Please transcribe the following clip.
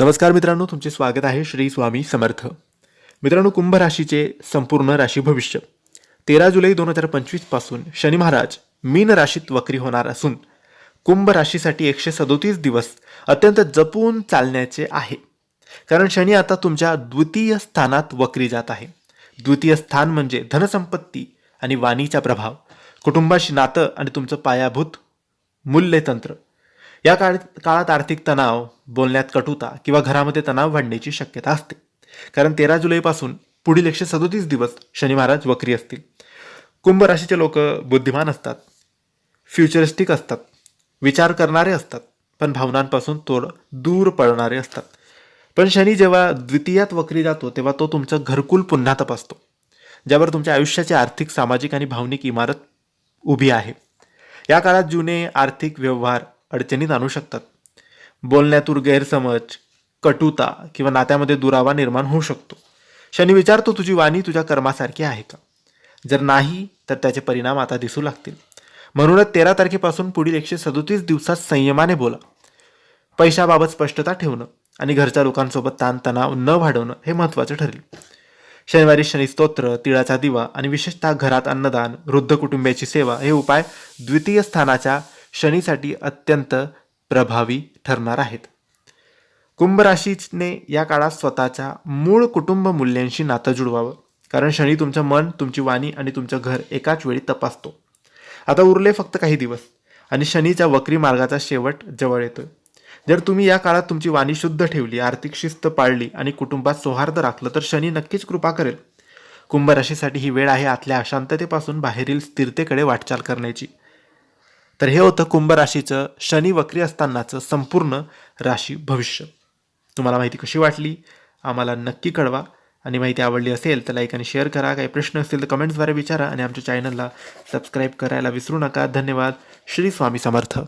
नमस्कार मित्रांनो तुमचे स्वागत आहे श्री स्वामी समर्थ. मित्रांनो कुंभ राशीचे संपूर्ण राशी भविष्य. तेरा जुलै दोन हजार पंचवीसपासून शनी महाराज मीन राशीत वक्री होणार असून कुंभ राशीसाठी एकशे सदोतीस दिवस अत्यंत जपून चालण्याचे आहे. कारण शनी आता तुमच्या द्वितीय स्थानात वक्री जात आहे. द्वितीय स्थान म्हणजे धनसंपत्ती आणि वाणीचा प्रभाव. कुटुंबाशी नातं आणि तुमचं पायाभूत मूल्यतंत्र. या काळ काळात आर्थिक तणाव बोलण्यात कटुता किंवा घरामध्ये तणाव वाढण्याची शक्यता असते. कारण तेरा जुलैपासून पुढील एकशे सदोतीस दिवस शनी महाराज वक्री असतील. कुंभ राशीचे लोक बुद्धिमान असतात. फ्युचरिस्टिक असतात. विचार करणारे असतात. पण भावनांपासून थोडं दूर पळणारे असतात. पण शनी जेव्हा द्वितीयात वक्री जातो तेव्हा तो तुमचं घरकुल पुन्हा तपासतो. ज्यावर तुमच्या आयुष्याची आर्थिक सामाजिक आणि भावनिक इमारत उभी आहे. या काळात जुने आर्थिक व्यवहार अडचणीत आणू शकतात. बोलण्यातून गैरसमज कटुता किंवा नात्यामध्ये दुरावा निर्माण होऊ शकतो. शनी विचारतो तुझी वाणी तुझ्या कर्मासारखी आहे का? जर नाही तर त्याचे परिणाम आता दिसू लागतील. म्हणूनच तेरा तारखेपासून पुढील एकशे सदोतीस दिवसात संयमाने बोला. पैशाबाबत स्पष्टता ठेवणं आणि घरच्या लोकांसोबत ताणतणाव न वाढवणं हे महत्त्वाचं ठरेल. शनिवारी शनी स्तोत्र तिळाचा दिवा आणि विशेषतः घरात अन्नदान वृद्ध कुटुंबियाची सेवा हे उपाय द्वितीय स्थानाच्या शनीसाठी अत्यंत प्रभावी ठरणार आहेत. कुंभ राशीने या काळात स्वतःच्या मूळ कुटुंब मूल्यांशी नातं जुळवावं. कारण शनी तुमचं मन तुमची वाणी आणि तुमचं घर एकाच वेळी तपासतो. आता उरले फक्त काही दिवस आणि शनीच्या वक्री मार्गाचा शेवट जवळ येतोय. जर तुम्ही या काळात तुमची वाणी शुद्ध ठेवली आर्थिक शिस्त पाळली आणि कुटुंबात सौहार्द राखलं तर शनी नक्कीच कृपा करेल. कुंभ राशीसाठी ही वेळ आहे आतल्या अशांततेपासून बाहेरील स्थिरतेकडे वाटचाल करण्याची. तर हे होतं कुंभ राशीचं शनी वक्री असतानाचं संपूर्ण राशी भविष्य. तुम्हाला माहिती कशी वाटली? आम्हाला नक्की कळवा. आणि माहिती आवडली असेल तर लाईक आणि शेअर करा. काही प्रश्न असतील तर कमेंट्सद्वारे विचारा आणि आमच्या चॅनलला सबस्क्राईब करायला विसरू नका. धन्यवाद. श्री स्वामी समर्थ.